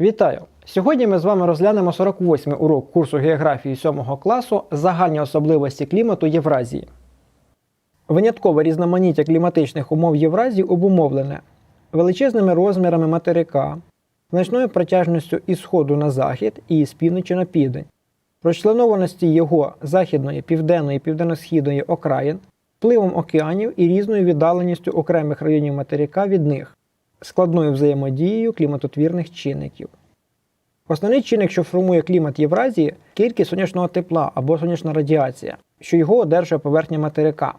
Вітаю! Сьогодні ми з вами розглянемо 48-й урок курсу географії 7 класу Загальні особливості клімату Євразії. Виняткове різноманіття кліматичних умов Євразії обумовлене величезними розмірами материка, значною протяжністю із на захід і з півночі на південь, розчленованості його західної, південної і південно-східної окраїн, впливом океанів і різною віддаленістю окремих районів материка від них, складною взаємодією кліматотвірних чинників. Основний чинник, що формує клімат Євразії, кількість сонячного тепла або сонячна радіація, що його одержує поверхня материка.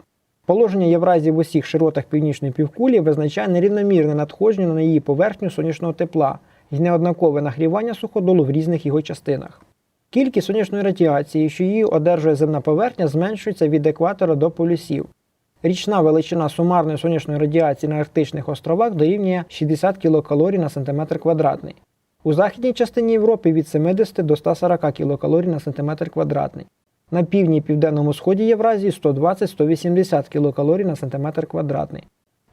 Положення Євразії в усіх широтах північної півкулі визначає нерівномірне надходження на її поверхню сонячного тепла і неоднакове нагрівання суходолу в різних його частинах. Кількість сонячної радіації, що її одержує земна поверхня, зменшується від екватора до полюсів. Річна величина сумарної сонячної радіації на Арктичних островах дорівнює 60 кілокалорій на сантиметр квадратний. У західній частині Європи від 70 до 140 кілокалорій на сантиметр квадратний. На півдні і південному сході Євразії 120-180 кілокалорій на сантиметр квадратний.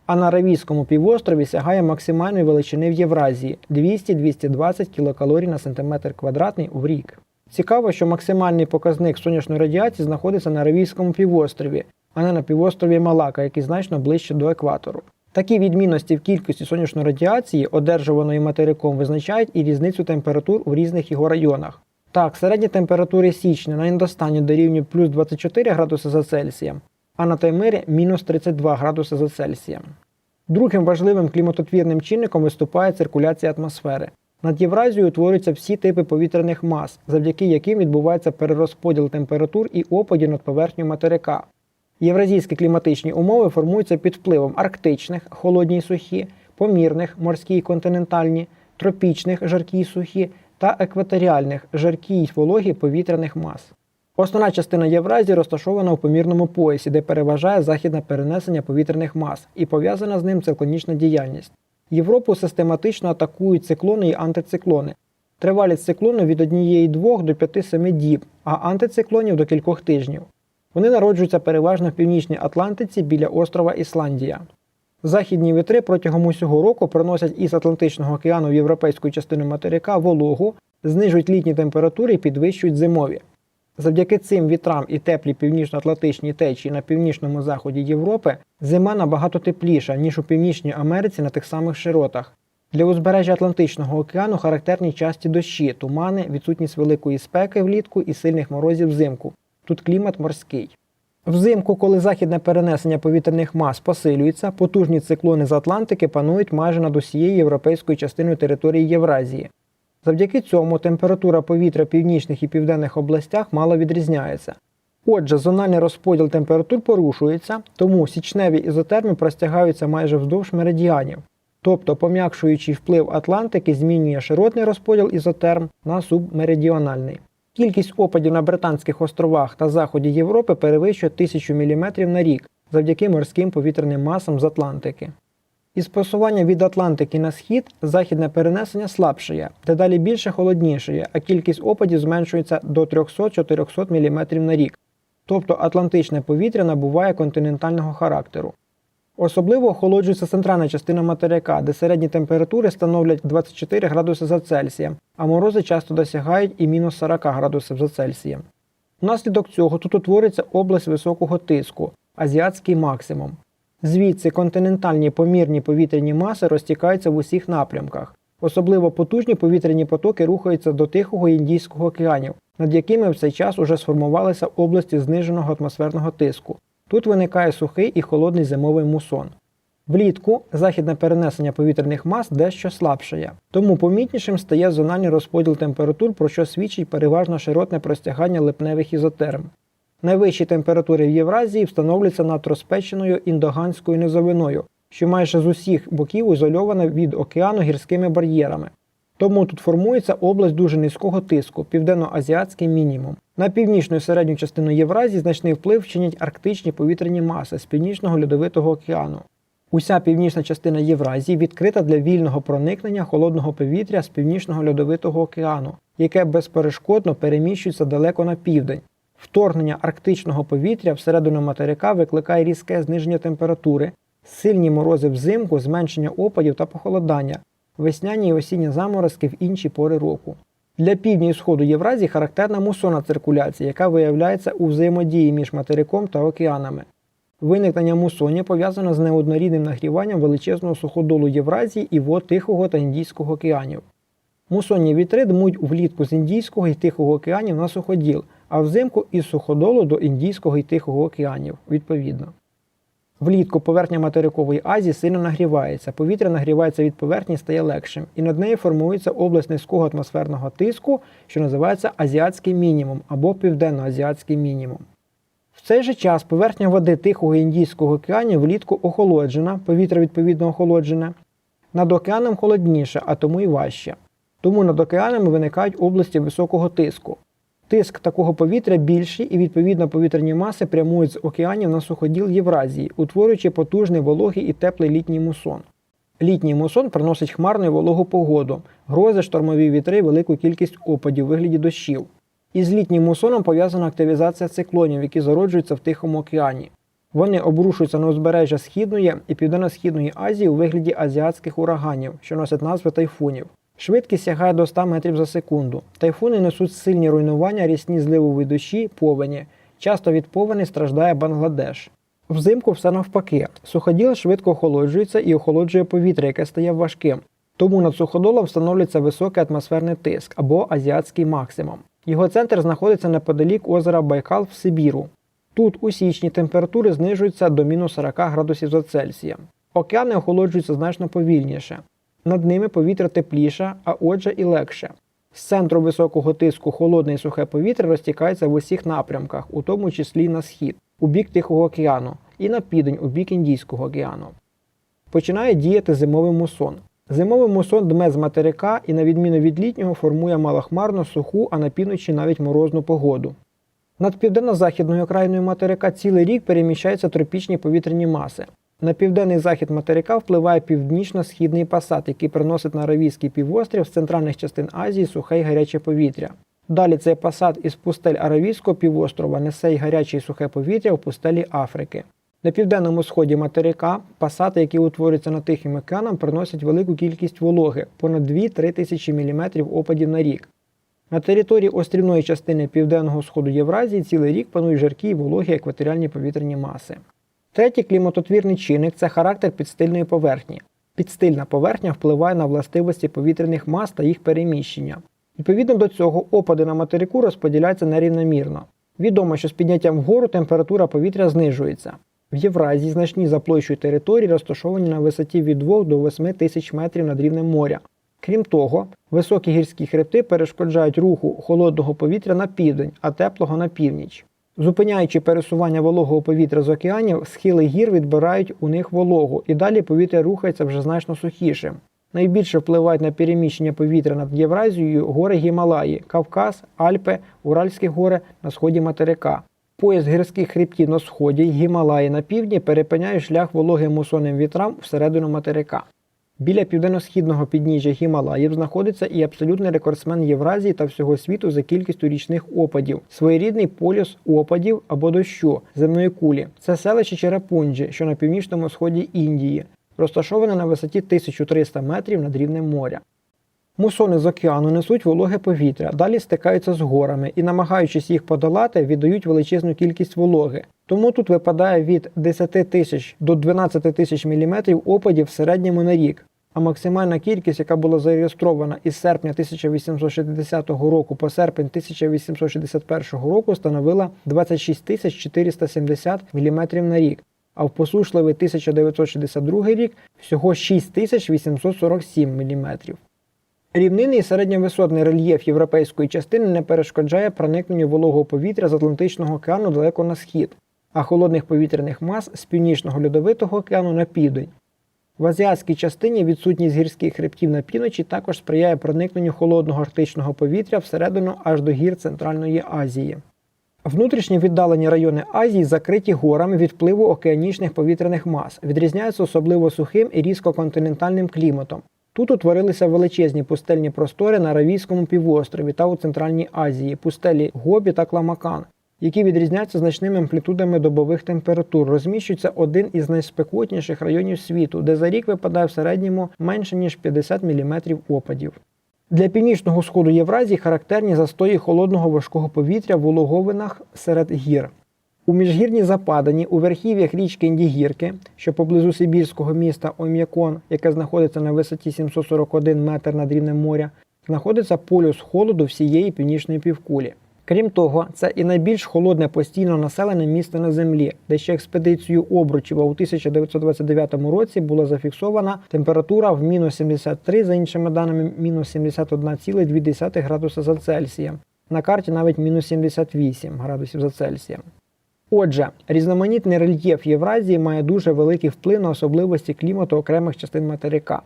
А на Аравійському півострові сягає максимальної величини в Євразії 200-220 кілокалорій на сантиметр квадратний в рік. Цікаво, що максимальний показник сонячної радіації знаходиться на Аравійському півострові, а не на півострові Малака, який значно ближче до екватору. Такі відмінності в кількості сонячної радіації, одержуваної материком, визначають і різницю температур у різних його районах. Так, середні температури січня на індостані дорівнюють плюс 24 градуси за Цельсієм, а на Таймирі мінус 32 градуси за Цельсієм. Другим важливим кліматотвірним чинником виступає циркуляція атмосфери. Над Євразією утворюються всі типи повітряних мас, завдяки яким відбувається перерозподіл температур і опадів над поверхнею материка. Євразійські кліматичні умови формуються під впливом арктичних, холодні й сухі, помірних, морські й континентальні, тропічних, жаркі й сухі та екваторіальних, жаркі й вологі повітряних мас. Основна частина Євразії розташована у помірному поясі, де переважає західне перенесення повітряних мас і пов'язана з ним циклонічна діяльність. Європу систематично атакують циклони і антициклони. Тривалість циклону від 1,2 до 5-7 діб, а антициклонів до кількох тижнів. Вони народжуються переважно в північній Атлантиці біля острова Ісландія. Західні вітри протягом усього року приносять із Атлантичного океану в європейську частину материка вологу, знижують літні температури і підвищують зимові. Завдяки цим вітрам і теплій північно-атлантичній течії на північному заході Європи зима набагато тепліша, ніж у Північній Америці на тих самих широтах. Для узбережжя Атлантичного океану характерні часті дощі, тумани, відсутність великої спеки влітку і сильних морозів взимку. Тут клімат морський. Взимку, коли західне перенесення повітряних мас посилюється, потужні циклони з Атлантики панують майже над усією європейською частиною території Євразії. Завдяки цьому температура повітря в північних і південних областях мало відрізняється. Отже, зональний розподіл температур порушується, тому січневі ізотерми простягаються майже вздовж меридіанів. Тобто пом'якшуючий вплив Атлантики змінює широтний розподіл ізотерм на субмеридіональний. Кількість опадів на Британських островах та заході Європи перевищує 1000 мм на рік завдяки морським повітряним масам з Атлантики. Із посування від Атлантики на схід західне перенесення слабшає, дедалі більше холоднішає, а кількість опадів зменшується до 300-400 мм на рік. Тобто Атлантичне повітря набуває континентального характеру. Особливо охолоджується центральна частина материка, де середні температури становлять 24 градуси за Цельсієм, а морози часто досягають і мінус 40 градусів за Цельсієм. Внаслідок цього тут утвориться область високого тиску азіатський максимум. Звідси континентальні помірні повітряні маси розтікаються в усіх напрямках. Особливо потужні повітряні потоки рухаються до Тихого Індійського океанів, над якими в цей час уже сформувалися області зниженого атмосферного тиску. Тут виникає сухий і холодний зимовий мусон. Влітку західне перенесення повітряних мас дещо слабшає, тому помітнішим стає зональний розподіл температур, про що свідчить переважно широтне простягання липневих ізотерм. Найвищі температури в Євразії встановлюються над розпеченою індоганською низовиною, що майже з усіх боків ізольована від океану гірськими бар'єрами. Тому тут формується область дуже низького тиску, південноазіатський мінімум. На північну і середню частину Євразії значний вплив вчинять арктичні повітряні маси з північного льодовитого океану. Уся північна частина Євразії відкрита для вільного проникнення холодного повітря з північного льодовитого океану, яке безперешкодно переміщується далеко на південь. Вторгнення арктичного повітря всередину материка викликає різке зниження температури, сильні морози взимку, зменшення опадів та похолодання, весняні і осінні заморозки в інші пори року. Для півдня і сходу Євразії характерна мусонна циркуляція, яка виявляється у взаємодії між материком та океанами. Виникнення мусонів пов'язано з неоднорідним нагріванням величезного суходолу Євразії і вод Тихого та Індійського океанів. Мусонні вітри дмуть влітку з Індійського і Тихого океанів на суходіл, а взимку із суходолу до Індійського і Тихого океанів, відповідно. Влітку поверхня материкової Азії сильно нагрівається, повітря нагрівається від поверхні стає легшим, і над нею формується область низького атмосферного тиску, що називається азіатський мінімум або південноазіатський мінімум. В цей же час поверхня води Тихого Індійського океанів влітку охолоджена, повітря відповідно охолоджене, над океаном холодніше, а тому і важче. Тому над океанами виникають області високого тиску. Тиск такого повітря більший і відповідно повітряні маси прямують з океанів на суходіл Євразії, утворюючи потужний вологий і теплий літній мусон. Літній мусон приносить хмарну і вологу погоду, грози, штормові вітри, велику кількість опадів у вигляді дощів. Із літнім мусоном пов'язана активізація циклонів, які зароджуються в Тихому океані. Вони обрушуються на узбережжя Східної і Південно-Східної Азії у вигляді азіатських ураганів, що носять назви тайфунів. Швидкість сягає до 100 метрів за секунду. Тайфуни несуть сильні руйнування, рісні зливові дощі, повені. Часто від повені страждає Бангладеш. Взимку все навпаки. Суходіл швидко охолоджується і охолоджує повітря, яке стає важким. Тому над суходолом встановлюється високий атмосферний тиск або азіатський максимум. Його центр знаходиться неподалік озера Байкал в Сибіру. Тут у січні температури знижуються до мінус 40 градусів за Цельсієм. Океани охолоджуються значно повільніше. Над ними повітря тепліше, а отже і легше. З центру високого тиску холодне і сухе повітря розтікається в усіх напрямках, у тому числі на схід, у бік Тихого океану, і на південь у бік Індійського океану. Починає діяти зимовий мусон. Зимовий мусон дме з материка і, на відміну від літнього, формує малохмарну, суху, а на півночі навіть морозну погоду. Над південно-західною окраїною материка цілий рік переміщаються тропічні повітряні маси. На південний захід материка впливає північно-східний пасат, який приносить на Аравійський півострів з центральних частин Азії сухе й гаряче повітря. Далі цей пасат із пустель Аравійського півострова несе й гаряче і сухе повітря в пустелі Африки. На південному сході материка пасати, які утворюються над Тихим океаном, приносять велику кількість вологи понад 2-3 тисячі міліметрів опадів на рік. На території острівної частини південного сходу Євразії цілий рік панують жаркі й вологі екваторіальні повітряні маси. Третій кліматотвірний чинник це характер підстильної поверхні. Підстильна поверхня впливає на властивості повітряних мас та їх переміщення. Відповідно до цього, опади на материку розподіляються нерівномірно. Відомо, що з підняттям вгору температура повітря знижується. В Євразії значні за площею території розташовані на висоті від 2 до 8 тисяч метрів над рівнем моря. Крім того, високі гірські хребти перешкоджають руху холодного повітря на південь, а теплого на північ. Зупиняючи пересування вологого повітря з океанів, схили гір відбирають у них вологу, і далі повітря рухається вже значно сухішим. Найбільше впливають на переміщення повітря над Євразією гори Гімалаї, Кавказ, Альпи, Уральські гори на сході материка. Пояс гірських хребтів на сході Гімалаї на півдні перепиняє шлях вологим мусонним вітрам всередину материка. Біля південно-східного підніжжя Гімалаїв знаходиться і абсолютний рекордсмен Євразії та всього світу за кількістю річних опадів, своєрідний полюс опадів або дощу земної кулі. Це селище Черепунджі, що на північному сході Індії, розташоване на висоті 1300 метрів над рівнем моря. Мусони з океану несуть вологе повітря, далі стикаються з горами і, намагаючись їх подолати, віддають величезну кількість вологи. Тому тут випадає від 10 тисяч до 12 тисяч міліметрів опадів в середньому на рік. А максимальна кількість, яка була зареєстрована із серпня 1860 року по серпень 1861 року, становила 26 тисяч 470 мм на рік, а в посушливий 1962 рік всього 6 тисяч 847 мм. Рівнинний і середньовисотний рельєф європейської частини не перешкоджає проникненню вологого повітря з Атлантичного океану далеко на схід, а холодних повітряних мас з північного льодовитого океану на південь. В азіатській частині відсутність гірських хребтів на півночі також сприяє проникненню холодного арктичного повітря всередину аж до гір Центральної Азії. Внутрішні віддалені райони Азії закриті горами від впливу океанічних повітряних мас, відрізняються особливо сухим і різкоконтинентальним кліматом. Тут утворилися величезні пустельні простори на Аравійському півострові та у Центральній Азії, пустелі Гобі та Кламакан. які відрізняються значними амплітудами добових температур, розміщується один із найспекотніших районів світу, де за рік випадає в середньому менше ніж 50 мм опадів. Для північного сходу Євразії характерні застої холодного важкого повітря в улоговинах серед гір. У міжгірній западані у верхів'ях річки Індігірки, що поблизу сибірського міста Ом'якон, яке знаходиться на висоті 741 метр над рівнем моря, знаходиться полюс холоду всієї північної півкулі. Крім того, це і найбільш холодне постійно населене місто на землі, де ще експедицією Обручева у 1929 році була зафіксована температура в мінус 73, за іншими даними, мінус 71,2 градуса за Цельсієм. На карті навіть мінус 78 градусів за Цельсієм. Отже, різноманітний рельєф Євразії має дуже великий вплив на особливості клімату окремих частин материка.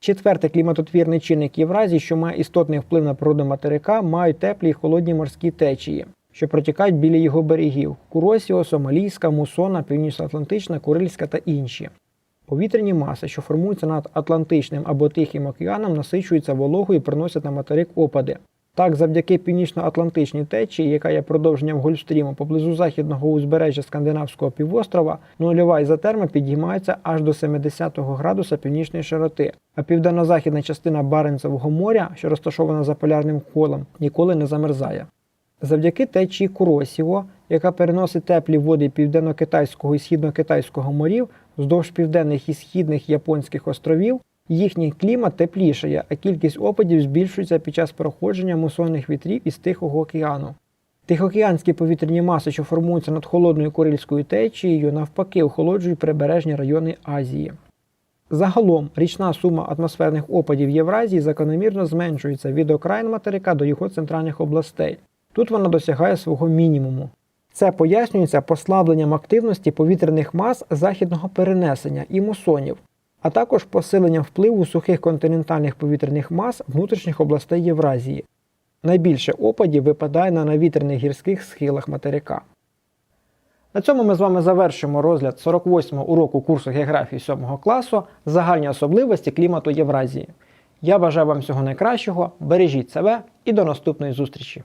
Четвертий кліматотвірний чинник Євразії, що має істотний вплив на природу материка, мають теплі і холодні морські течії, що протікають біля його берегів Куросіо, Сомалійська, Мусона, Північно-Атлантична, Курильська та інші. Повітряні маси, що формуються над Атлантичним або Тихим океаном, насичуються вологою і приносять на материк опади. Так, завдяки північно-атлантичній течії, яка є продовженням Гольфстріму поблизу західного узбережжя Скандинавського півострова, нульова ізотерма підіймається аж до 70 градуса північної широти, а південно-західна частина Баренцевого моря, що розташована за полярним колом, ніколи не замерзає. Завдяки течії Куросіо, яка переносить теплі води південно-китайського і східно-китайського морів вздовж південних і східних японських островів, їхній клімат теплішає, а кількість опадів збільшується під час проходження мусонних вітрів із Тихого океану. Тихоокеанські повітряні маси, що формуються над холодною Курильською течією, навпаки, охолоджують прибережні райони Азії. Загалом річна сума атмосферних опадів Євразії закономірно зменшується від окраїн материка до його центральних областей. Тут вона досягає свого мінімуму. Це пояснюється послабленням активності повітряних мас західного перенесення і мусонів, а також посиленням впливу сухих континентальних повітряних мас внутрішніх областей Євразії. Найбільше опадів випадає на навітряних гірських схилах материка. На цьому ми з вами завершимо розгляд 48-го уроку курсу географії 7 класу Загальні особливості клімату Євразії. Я бажаю вам всього найкращого, бережіть себе і до наступної зустрічі!